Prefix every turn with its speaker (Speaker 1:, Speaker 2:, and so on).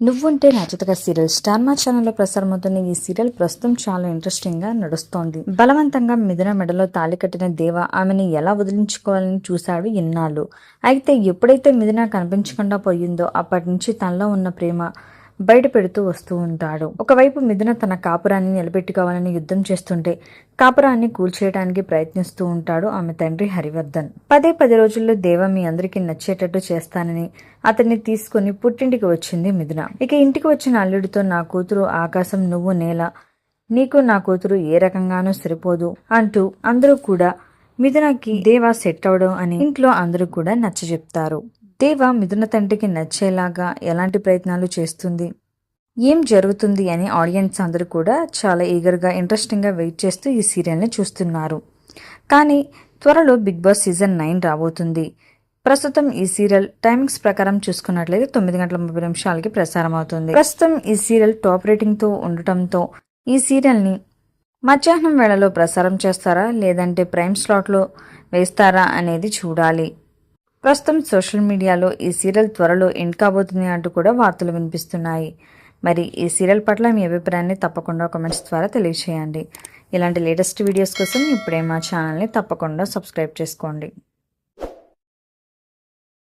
Speaker 1: నువ్వుంటే నచ్చతగా serial. Star మా ఛానల్లో ప్రసారమవుతున్న ఈ సీరియల్ ప్రస్తుతం చాలా ఇంట్రెస్టింగ్గా నడుస్తోంది. బలవంతంగా మిథున మెడలో తాళి కట్టిన దేవ ఆమెను ఎలా వదిలించుకోవాలని చూశాడు ఇన్నాళ్ళు. అయితే ఎప్పుడైతే మిథున కనిపించకుండా పోయిందో అప్పటి నుంచి తనలో ఉన్న ప్రేమ బయట పెడుతూ వస్తూ ఉంటాడు. ఒకవైపు మిథున తన కాపురాన్ని నిలబెట్టుకోవాలని యుద్ధం చేస్తుంటే కాపురాన్ని కూల్చేయడానికి ప్రయత్నిస్తూ ఉంటాడు ఆమె తండ్రి హరివర్ధన్. పదే పది రోజుల్లో దేవ మీ అందరికీ నచ్చేటట్టు చేస్తానని అతన్ని తీసుకుని పుట్టింటికి వచ్చింది మిథున. ఇక ఇంటికి వచ్చిన అల్లుడితో నా కూతురు ఆకాశం నువ్వు నేల నీకు నా కూతురు ఏ రకంగానూ సరిపోదు అంటూ అందరూ కూడా మిథునకి దేవా సెట్ అవడం అని ఇంట్లో అందరూ కూడా నచ్చ చెప్తారు దేవ మిథున తండ్రికి నచ్చేలాగా ఎలాంటి ప్రయత్నాలు చేస్తుంది? ఏం జరుగుతుంది అని ఆడియన్స్ అందరూ కూడా చాలా ఈగర్గా ఇంట్రెస్టింగ్గా వెయిట్ చేస్తూ ఈ సీరియల్ని చూస్తున్నారు. కానీ త్వరలో బిగ్ బాస్ సీజన్ నైన్ రాబోతుంది. ప్రస్తుతం ఈ సీరియల్ టైమింగ్స్ ప్రకారం చూసుకున్నట్లయితే తొమ్మిది గంటల ముప్పై నిమిషాలకి ప్రసారం అవుతుంది ప్రస్తుతం ఈ సీరియల్ టాప్ రేటింగ్తో ఉండటంతో ఈ సీరియల్ని మధ్యాహ్నం వేళలో ప్రసారం చేస్తారా? లేదంటే ప్రైమ్ స్లాట్లో వేస్తారా అనేది చూడాలి. ప్రస్తుతం సోషల్ మీడియాలో ఈ సీరియల్ త్వరలో ఎండ్ కాబోతుంది అంటూ కూడా వార్తలు వినిపిస్తున్నాయి. మరి ఈ సీరియల్ పట్ల మీ అభిప్రాయాన్ని తప్పకుండా కామెంట్స్ ద్వారా తెలియచేయండి. ఇలాంటి లేటెస్ట్ వీడియోస్ కోసం ఇప్పుడే మా ఛానల్ని తప్పకుండా సబ్స్క్రైబ్ చేసుకోండి.